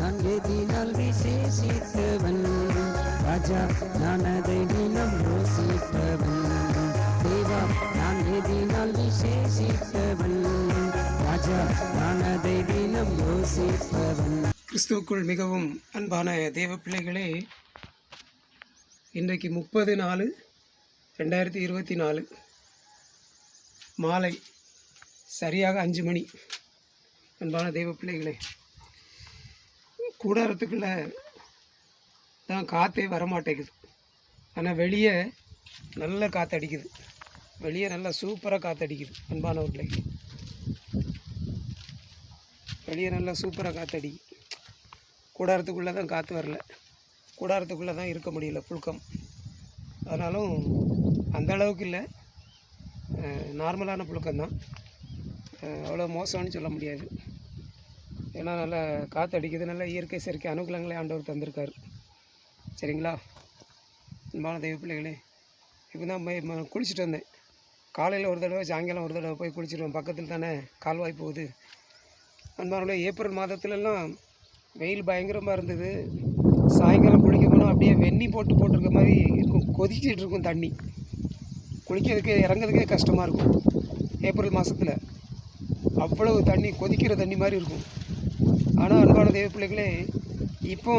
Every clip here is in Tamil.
நான் எதினால் விசேஷித்தவன். ராஜா நான் அதை தினம் யோசித்தவன். தேவா நான் எதினால் விசேஷித்தவன். ராஜா நான் அதை தினம் யோசித்தவன். கிறிஸ்துவுக்குள் மிகவும் அன்பான தேவ பிள்ளைகளே இன்றைக்கு முப்பது நாலு ரெண்டாயிரத்தி இருபத்தி நாலு மாலை சரியாக அஞ்சு மணி. அன்பான தெய்வ பிள்ளைகளே கூடாரத்துக்குள்ளே தான் காற்றே வரமாட்டேங்குது. ஆனால் வெளியே நல்ல காற்று அடிக்குது வெளியே நல்லா சூப்பராக காற்றடிக்குது அன்பானவர்களே. வெளியே நல்லா சூப்பராக காற்று காற்றடிக்குது கூடாரத்துக்குள்ளே தான் காற்று வரல. கூடாரத்துக்குள்ளே தான் இருக்க முடியல புழுக்கம். ஆனாலும் அந்த அளவுக்கு இல்லை. நார்மலான புழுக்கம் தான் அவ்வளோ மோசம்னு சொல்ல முடியாது. ஏன்னா நல்லா காற்று அடிக்குது நல்லா இயற்கை செயற்கை அனுகூலங்களே ஆண்டவர் தந்திருக்காரு. சரிங்களா? அன்பான தெய்வ பிள்ளைகளே இப்போ தான் குளிச்சுட்டு வந்தேன். காலையில் ஒரு தடவை சாயங்காலம் ஒரு தடவை போய் குளிச்சுட்டு பக்கத்தில் தானே கால்வாய் போகுது. அன்பானோட ஏப்ரல் மாதத்துலலாம் வெயில் பயங்கரமாக இருந்தது. சாயங்காலம் குளிக்க போனால் அப்படியே வெந்நி போட்டு போட்டிருக்க மாதிரி இருக்கும். கொதிச்சிட்டு இருக்கும் தண்ணி. குளிக்கிறதுக்கு இறங்குறதுக்கே கஷ்டமாக இருக்கும். ஏப்ரல் மாதத்தில் அவ்வளவு தண்ணி கொதிக்கிற தண்ணி மாதிரி இருக்கும். ஆனால் அன்பான தெய்வ பிள்ளைகளே இப்போ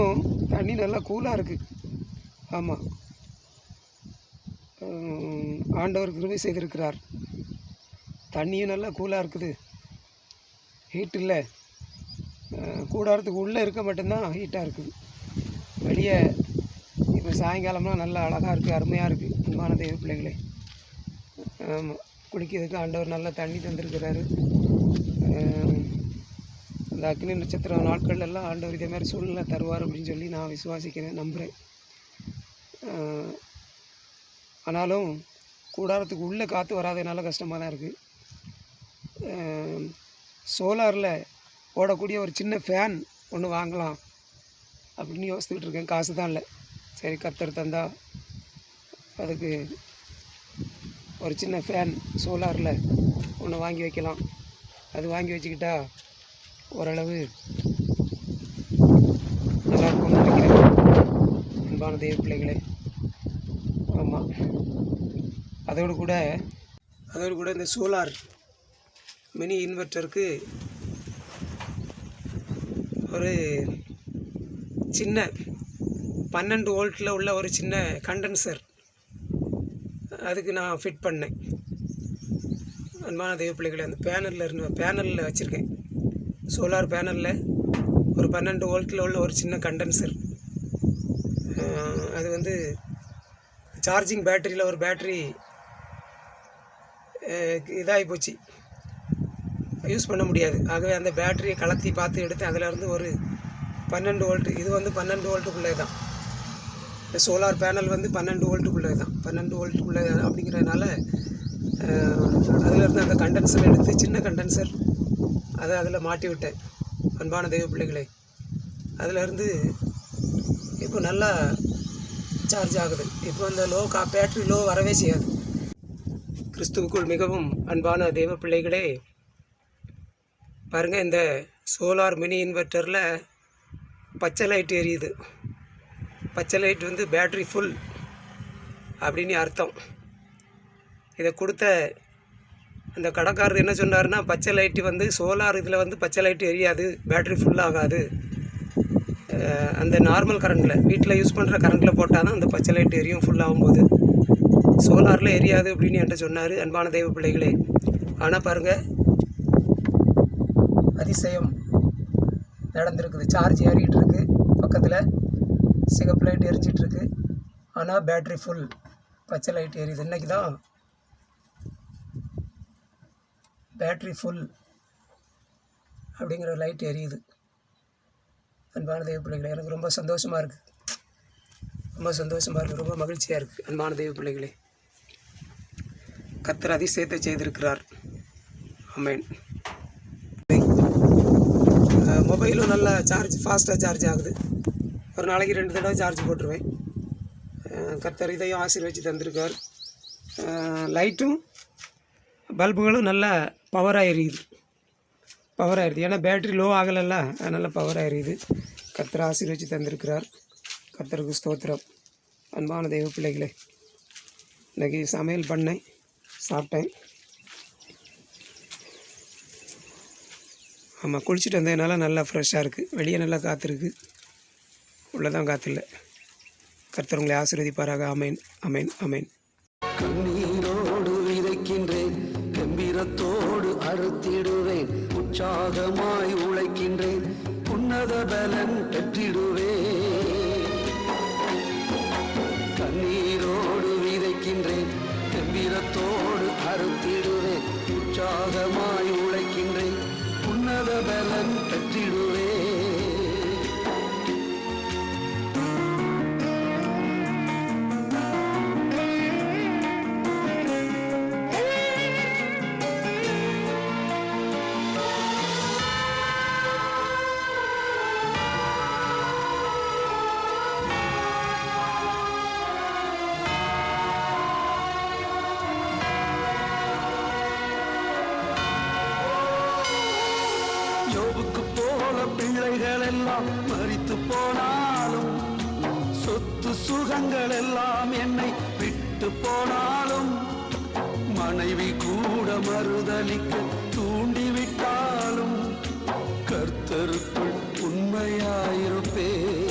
தண்ணி நல்லா கூலாக இருக்குது ஆமாம் ஆண்டவர் கிருபை செய்திருக்கிறார். தண்ணியும் நல்லா கூலாக இருக்குது. ஹீட் இல்லை. கூடாரத்துக்கு உள்ளே இருக்க மட்டும்தான் ஹீட்டாக இருக்குது. வெளியே இப்போ சாயங்காலம்லாம் நல்லா அழகாக இருக்குது அருமையாக இருக்குது அன்பான தெய்வ பிள்ளைகளே. ஆமாம் குடிக்கிறதுக்கு ஆண்டவர் நல்லா தண்ணி தந்திருக்கிறாரு. அந்த அக்னி நட்சத்திரம் நாட்கள் எல்லாம் ஆண்டவர் இதே மாதிரி சூழ்நிலை தருவார் அப்படின்னு சொல்லி நான் விசுவாசிக்கிறேன் நம்புகிறேன் ஆனாலும் கூடாரத்துக்கு உள்ளே காற்று வராதனால கஷ்டமாக தான் இருக்குது சோலாரில் ஓடக்கூடிய ஒரு சின்ன ஃபேன் ஒன்று வாங்கலாம் அப்படின்னு யோசித்துக்கிட்டு இருக்கேன். காசு தான் இல்லை. சரி கத்தர் தந்தா அதுக்கு ஒரு சின்ன ஃபேன் சோலாரில் ஒன்று வாங்கி வைக்கலாம். அது வாங்கி வச்சுக்கிட்டா ஓரளவு நல்லா நினைக்கிறேன். அன்பான தெய்வ பிள்ளைகளே. ஆமாம் அதோடு கூட அதோடு கூட இந்த சோலார் மினி இன்வெர்ட்டருக்கு ஒரு சின்ன பன்னெண்டு வோல்ட்டில் உள்ள ஒரு சின்ன கண்டென்சர் அதுக்கு நான் ஃபிட் பண்ணேன். அன்பான தெய்வ பிள்ளைகளை அந்த பேனலில் இருந்து பேனலில் வச்சுருக்கேன். சோலார் பேனலில் ஒரு பன்னெண்டு வோல்ட்டில் உள்ள ஒரு சின்ன கண்டென்சர் அது வந்து சார்ஜிங் பேட்டரியில் ஒரு பேட்டரி இதாகி போச்சு. யூஸ் பண்ண முடியாது. ஆகவே அந்த பேட்டரியை கலத்தி பார்த்து எடுத்து அதிலேருந்து ஒரு பன்னெண்டு வோல்ட்டு இது வந்து பன்னெண்டு வோல்ட்டுக்குள்ளே தான். இந்த சோலார் பேனல் வந்து பன்னெண்டு வோல்ட்டுக்குள்ளே தான். பன்னெண்டு வோல்ட்டுக்குள்ளே அப்படிங்கிறதுனால அதிலிருந்து அந்த கண்டென்சர் எடுத்து சின்ன கண்டென்சர் அதை அதில் மாட்டி விட்டேன். அன்பான தெய்வ பிள்ளைகளை அதில் இருந்து இப்போ நல்லா சார்ஜ் ஆகுது. இப்போ அந்த லோ கா பேட்ரி லோ வரவே செய்யாது. கிறிஸ்துவுக்குள் மிகவும் அன்பான தெய்வ பிள்ளைகளே பாருங்கள் இந்த சோலார் மினி இன்வெர்ட்டரில் பச்சை லைட் எரியுது. பச்சை லைட் வந்து பேட்ரி ஃபுல் அப்படின்னு அர்த்தம். இதை கொடுத்த அந்த கடைக்காரர் என்ன சொன்னார்னா பச்சை லைட்டு வந்து சோலார் இதில் வந்து பச்சை லைட்டு எரியாது பேட்ரி ஃபுல்லாகாது அந்த நார்மல் கரண்டில் வீட்டில் யூஸ் பண்ணுற கரண்டில் போட்டால் தான் அந்த பச்சை லைட் எரியும் ஃபுல்லாகும் போது சோலாரில் எரியாது அப்படின்னு என்கிட்ட சொன்னார் அன்பான தெய்வ பிள்ளைகளே. ஆனால் பாருங்கள் அதிசயம் நடந்திருக்குது. சார்ஜ் ஏறிக்கிட்டு இருக்கு பக்கத்தில் சிகப்பு லைட் எரிஞ்சிட்ருக்கு ஆனால் பேட்ரி ஃபுல் பச்சை லைட் எரியுது. இன்னைக்கு தான் பேட்ரி ஃபுல் அப்படிங்கிற லைட் எரியுது. அன்பான தெய்வ பிள்ளைகளே எனக்கு ரொம்ப சந்தோஷமாக இருக்குது ரொம்ப சந்தோஷமாக இருக்குது ரொம்ப மகிழ்ச்சியாக இருக்குது அன்பான தெய்வ பிள்ளைகளே. கத்தர் அதிசயத்தை செய்திருக்கிறார். ஆமேன். மொபைலும் நல்லா சார்ஜ் ஃபாஸ்ட்டாக சார்ஜ் ஆகுது. ஒரு நாளைக்கு ரெண்டு தடவை சார்ஜ் போட்டுருவேன். கத்தர் இதையும் ஆசீர்வச்சு தந்திருக்கார். லைட்டும் பல்புகளும் நல்லா பவராக எரியுது. பவராக எரியுது. ஏன்னா பேட்ரி லோ ஆகலைல்ல அதனால் பவராக எரியுது. கர்த்தர் ஆசீர்வச்சு தந்திருக்கிறார். கர்த்தருக்கு ஸ்தோத்திரம். அன்பான தெய்வ பிள்ளைகளே இன்றைக்கி சமையல் பண்ணேன் சாப்பிட்டேன். ஆமாம் குளிச்சுட்டு வந்ததுனால நல்லா ஃப்ரெஷ்ஷாக இருக்குது வெளியே நல்லா காற்றுருக்கு உள்ளே தான் காற்று இல்லை கர்த்தர் உங்களை ஆசீர்வதிப்பாராக. அமேன் அமேன் அமேன் கண்ணீரோடு வீரத்தோடு அறுத்திடுவேன். உற்சாகமாய் உழைக்கின்றேன். உன்னத பலன் போல பிள்ளைகள் எல்லாம் மறித்து போனாலும் சொத்து சுகங்கள் எல்லாம் என்னை விட்டு போனாலும் மனைவி கூட மறுதளிக்க தூண்டிவிட்டாலும் கர்த்தருக்குள் உண்மையாயிருப்பேன்.